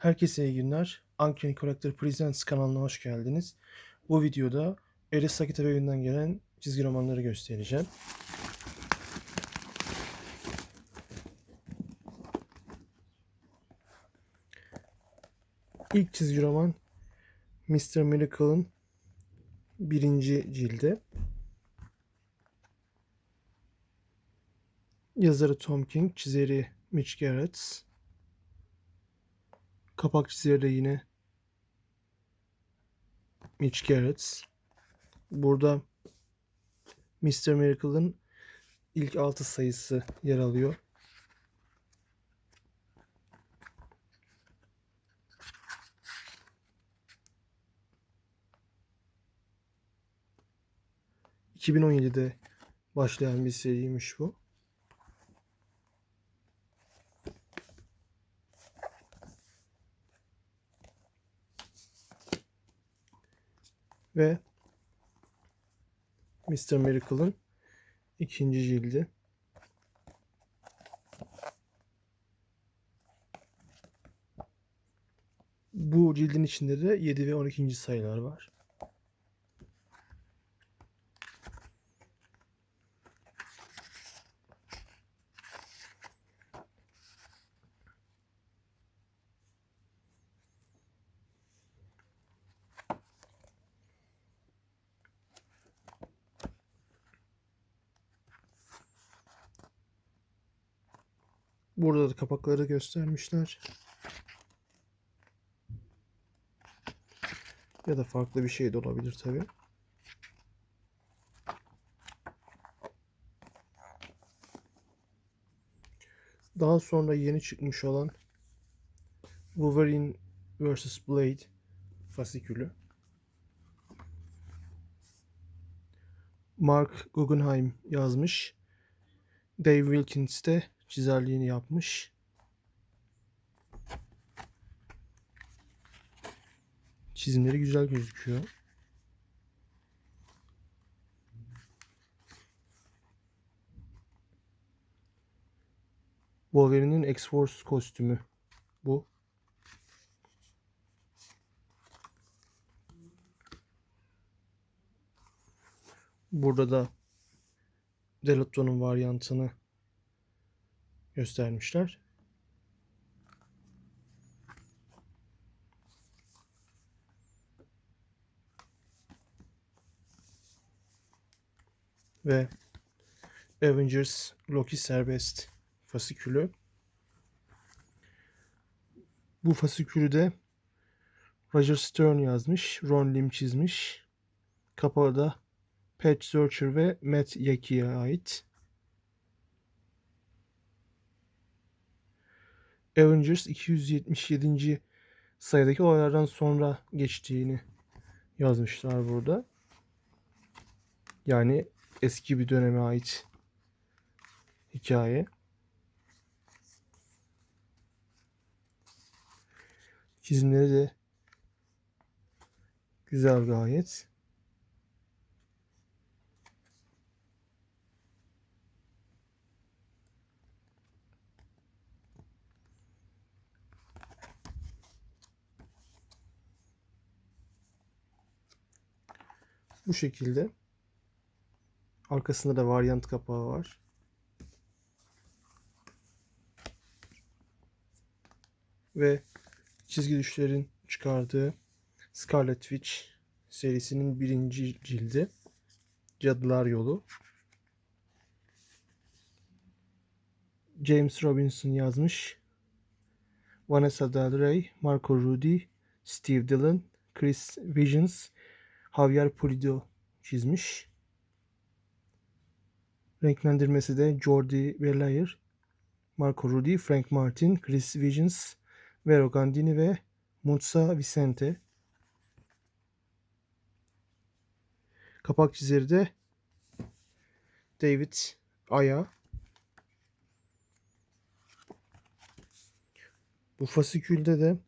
Herkese iyi günler. Uncanny Character Presents kanalına hoş geldiniz. Bu videoda Erisa Kitap Evi'nden gelen çizgi romanları göstereceğim. İlk çizgi roman Mr. Miracle'ın birinci cildi. Yazarı Tom King, çizeri Mitch Gerrits. Kapak çizeri de yine Mitch Gerrits. Burada Mr. Miracle'ın ilk 6 sayısı yer alıyor. ...2017'de başlayan bir seriymiş bu. Ve Mr. Miracle'ın ikinci cildi. Bu cildin içinde de 7 ve 12. sayılar var. Burada da kapakları göstermişler. Ya da farklı bir şey de olabilir tabi. Daha sonra yeni çıkmış olan Wolverine vs. Blade fasikülü. Mark Guggenheim yazmış. Dave Wilkins de çizerliğini yapmış. Çizimleri güzel gözüküyor. Wolverine'in X-Force kostümü bu. Burada da Delotto'nun varyantını göstermişler. Ve Avengers Loki serbest fasikülü. Bu fasikülü de Roger Stern yazmış. Ron Lim çizmiş. Kapağı da Pat Searcher ve Matt Yaki'ye ait. Avengers 277. sayıdaki olaylardan sonra geçtiğini yazmışlar burada. Yani eski bir döneme ait hikaye. Çizimleri de güzel gayet. Bu şekilde. Arkasında da varyant kapağı var. Ve çizgi düşlerin çıkardığı Scarlet Witch serisinin birinci cildi. Cadılar Yolu. James Robinson yazmış. Vanessa Del Rey, Marco Rudy, Steve Dillon, Chris Visions, Javier Pulido çizmiş. Renklendirmesi de Jordi Belair, Marco Rudy, Frank Martin, Chris Visions, Vero Gandini ve Mutsa Vicente. Kapak çizeri de David Aya. Bu fasikülde de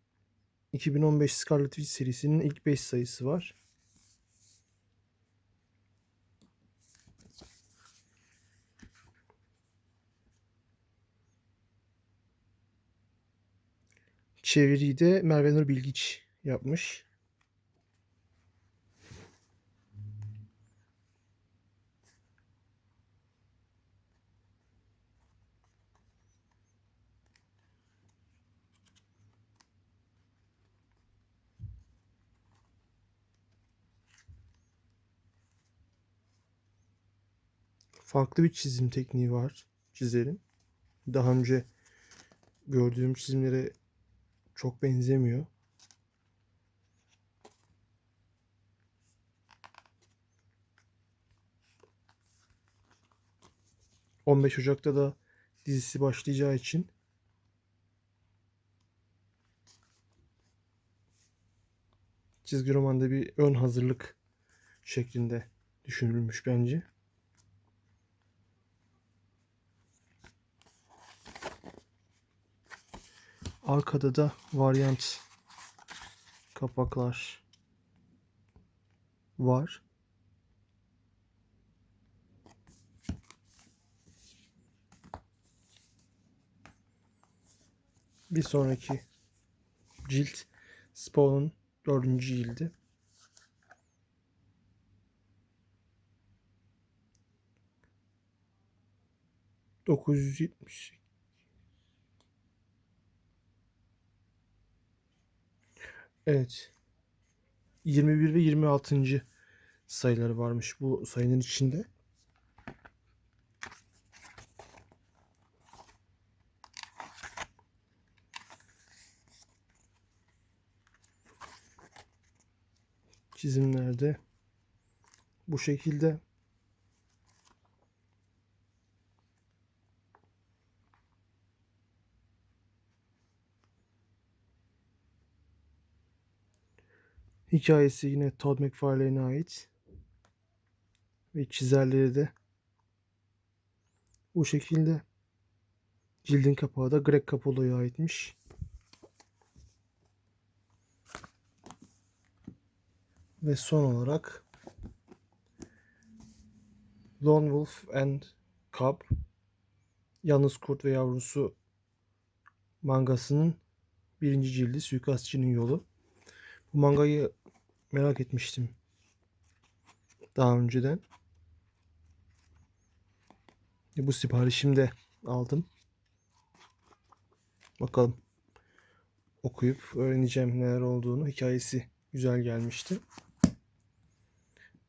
2015 Scarlet Witch serisinin ilk 5 sayısı var. Çeviriyi de Merve Nur Bilgiç yapmış. Farklı bir çizim tekniği var çizerin. Daha önce gördüğüm çizimlere çok benzemiyor. ...15 Ocak'ta da dizisi başlayacağı için... ...çizgi romanda bir ön hazırlık... ...şeklinde düşünülmüş bence. Arkada da varyant kapaklar var. Bir sonraki cilt Spawn'un dördüncü cildi. Dokuz yüz yetmiş Evet. 21 ve 26. sayıları varmış bu sayının içinde. Çizimlerde bu şekilde Hikayesi yine Todd McFarlane'e ait. Ve çizerleri de bu şekilde. Cildin kapağı da Greg Capullo'ya aitmiş. Ve son olarak Lone Wolf and Cub Yalnız Kurt ve Yavrusu mangasının birinci cildi Suikastçının Yolu. Bu mangayı merak etmiştim daha önceden. E, bu siparişimi de aldım. Bakalım okuyup öğreneceğim neler olduğunu. Hikayesi güzel gelmişti.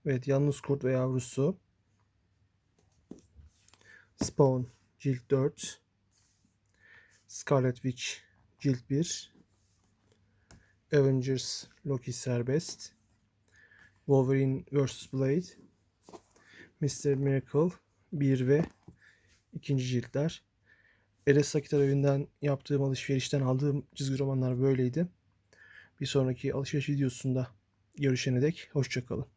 Evet, Yalnız Kurt ve Yavrusu. Spawn Cilt 4. Scarlet Witch Cilt 1. Avengers Loki serbest. Wolverine vs. Blade. Mr. Miracle 1 ve 2. ciltler. Eres Kitap evinden yaptığım alışverişten aldığım çizgi romanlar böyleydi. Bir sonraki alışveriş videosunda görüşene dek hoşçakalın.